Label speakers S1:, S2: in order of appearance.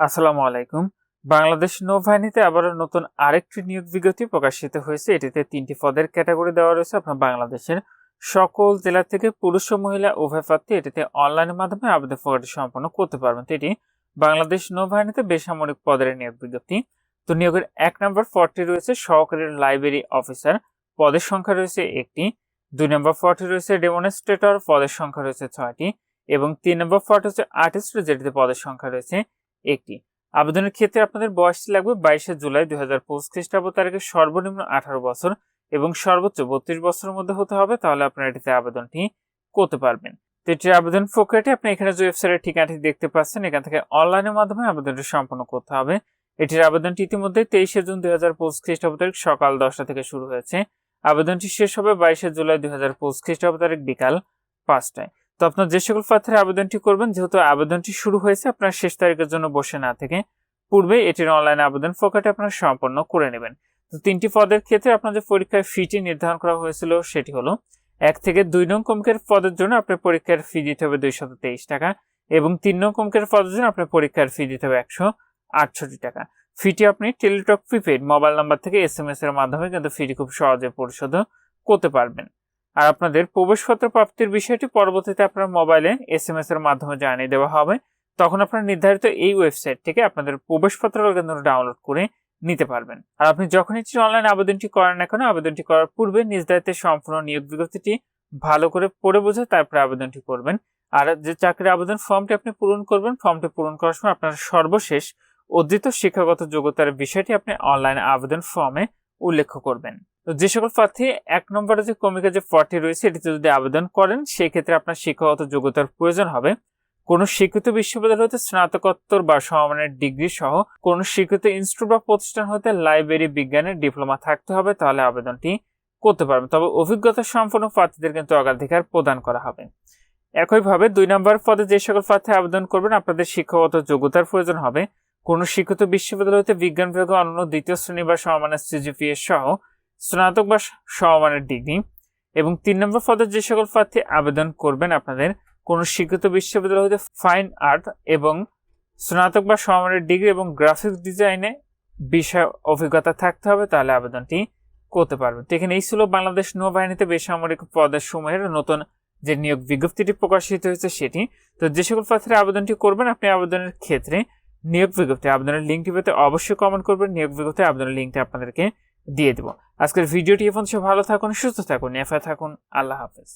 S1: আসসালামু আলাইকুম। বাংলাদেশ নৌবাহিনীতে আবারও নতুন আরেকটি নিয়োগ বিজ্ঞপ্তি প্রকাশিত হয়েছে। এটিতে তিনটি পদের ক্যাটাগরি দেওয়া রয়েছে। আপনার বাংলাদেশের সকল জেলা থেকে পুরুষ ও মহিলা উভয় প্রার্থী এটিতে অনলাইনের মাধ্যমে আবেদন প্রক্রিয়াটি সম্পন্ন করতে পারবেন। তো এটি বাংলাদেশ নৌবাহিনীতে বেসামরিক পদের নিয়োগ বিজ্ঞপ্তি। তো নিয়োগের এক নম্বর পদটি রয়েছে সহকারী লাইব্রেরি অফিসার। পদের সংখ্যা রয়েছে একটি। দুই নম্বর পদটি রয়েছে ডেমনস্ট্রেটর। পদের সংখ্যা রয়েছে ছয়টি। এবং তিন নম্বর পদ হচ্ছে আর্টিস্ট, যেটিতে পদের সংখ্যা রয়েছে একটি। আবেদনের ক্ষেত্রে আপনাদের বয়সটি লাগবে বাইশে জুলাই দুই হাজার পঁচিশ খ্রিস্টাব্দ তারিখে সর্বনিম্ন আঠারো বছর এবং সর্বোচ্চ বত্রিশ বছরের মধ্যে হতে হবে, তাহলে আপনারা এটিতে আবেদনটি করতে পারবেন। তো এটির আবেদন প্রক্রিয়াটি, আপনি এখানে যে ওয়েবসাইটের ঠিকানাটি দেখতে পাচ্ছেন, এখান থেকে অনলাইনের মাধ্যমে আবেদনটি সম্পন্ন করতে হবে। এটির আবেদনটি ইতিমধ্যে তেইশে জুন দুই হাজার পঁচিশ খ্রিস্টাব্দ তারিখ সকাল দশটা থেকে শুরু হয়েছে। আবেদনটি শেষ হবে বাইশে জুলাই দুই হাজার পঁচিশ খ্রিস্টাব্দ তারিখ বিকাল পাঁচটায়। তো আপনার যে সকল প্রার্থীরা আবেদনটি করবেন, যেহেতু আবেদনটি শুরু হয়েছে, আপনার শেষ তারিখের জন্য বসে না থেকে পূর্বে এটির অনলাইন আবেদন প্রক্রিয়াটি আপনারা সম্পন্ন করে নেবেন। তো তিনটি পদের ক্ষেত্রে আপনার যে পরীক্ষার ফিটি নির্ধারণ করা হয়েছিল, সেটি হলো এক থেকে দুই নং কমকের পদের জন্য আপনার পরীক্ষার ফি দিতে হবে দুইশত তেইশ টাকা এবং তিন নং কমকের পদের জন্য আপনার পরীক্ষার ফি দিতে হবে একশো আটষট্টি টাকা। ফিটি আপনি টেলিটক প্রিপেড মোবাইল নাম্বার থেকে এস এম এস এর মাধ্যমে কিন্তু ফিটি খুব সহজে পরিশোধ করতে পারবেন। আর আপনাদের প্রবেশপত্র প্রাপ্তির বিষয়টি পরবর্তীতে আপনার মোবাইলে এস এম এস এর মাধ্যমে জানিয়ে দেওয়া হবে। তখন আপনার নির্ধারিত এই ওয়েবসাইট থেকে আপনাদের প্রবেশপত্র ডাউনলোড করে নিতে পারবেন। আর আপনি যখন ইচ্ছে অনলাইন আবেদনটি করেন না কেন, আবেদনটি করার পূর্বে নিজ সম্পূর্ণ নিয়োগ বিজ্ঞপ্তিটি ভালো করে পড়ে বুঝে তারপরে আবেদনটি করবেন। আর যে চাকরির আবেদন ফর্মটি আপনি পূরণ করবেন, ফর্মটি পূরণ করার সময় আপনার সর্বশেষ অর্জিত শিক্ষাগত যোগ্যতার বিষয়টি আপনি অনলাইন আবেদন ফর্মে উল্লেখ করবেন। তো যে সকল প্রার্থী এক নম্বরে যে কমিকা যে পদটি রয়েছে, এটিতে যদি আবেদন করেন সেই ক্ষেত্রে আপনার শিক্ষাগত যোগ্যতার প্রয়োজন হবে। কোন স্বীকৃত বিশ্ববিদ্যালয় হতে স্নাতকোত্তর বা সমমানের ডিগ্রি সহ কোন স্বীকৃত ইনস্টিটিউট বা প্রতিষ্ঠান হতে লাইব্রেরি বিজ্ঞানের ডিপ্লোমা থাকতে হবে, তাহলে আবেদনটি করতে পারবেন। তবে অভিজ্ঞতা সম্পন্ন প্রার্থীদের কিন্তু অগ্রাধিকার প্রদান করা হবে। একইভাবে দুই নম্বর পদে যে সকল প্রার্থী আবেদন করবেন, আপনাদের শিক্ষাগত যোগ্যতার প্রয়োজন হবে। কোনো স্বীকৃত বিশ্ববিদ্যালয় হতে বিজ্ঞান বিভাগে অনন্য দ্বিতীয় শ্রেণি বা সমমানের সিজিপিএ সহ স্নাতক বা সমমানের ডিগ্রি এবং তিন নম্বর পদে যে সকল প্রার্থী আবেদন করবেন আপনাদের, কোনো স্বীকৃত বিশ্ববিদ্যালয় হতে ফাইন আর্ট এবং স্নাতক বা সমমানের ডিগ্রি এবং গ্রাফিক্স ডিজাইনে বিষয় অভিজ্ঞতা থাকতে হবে, তাহলে আবেদনটি করতে পারবেন। তো এখানে এই ছিল বাংলাদেশ নৌবাহিনীতে বেসামরিক পদের সময়ের নতুন যে নিয়োগ বিজ্ঞপ্তিটি প্রকাশিত হয়েছে সেটি। তো যে সকল প্রার্থীরা আবেদনটি করবেন, আপনি আবেদনের ক্ষেত্রে নিয়োগ বিজ্ঞপ্তি, আবেদনের লিঙ্কটি পেতে অবশ্যই কমেন্ট করবেন। নিয়োগ বিজ্ঞপ্তি, আবেদনের লিঙ্কটি আপনাদেরকে দিয়ে দেবো। আজকের ভিডিওটি এখন সে ভালো থাকুন সুস্থ থাকুন নেফা থাকুন আল্লাহ হাফেজ।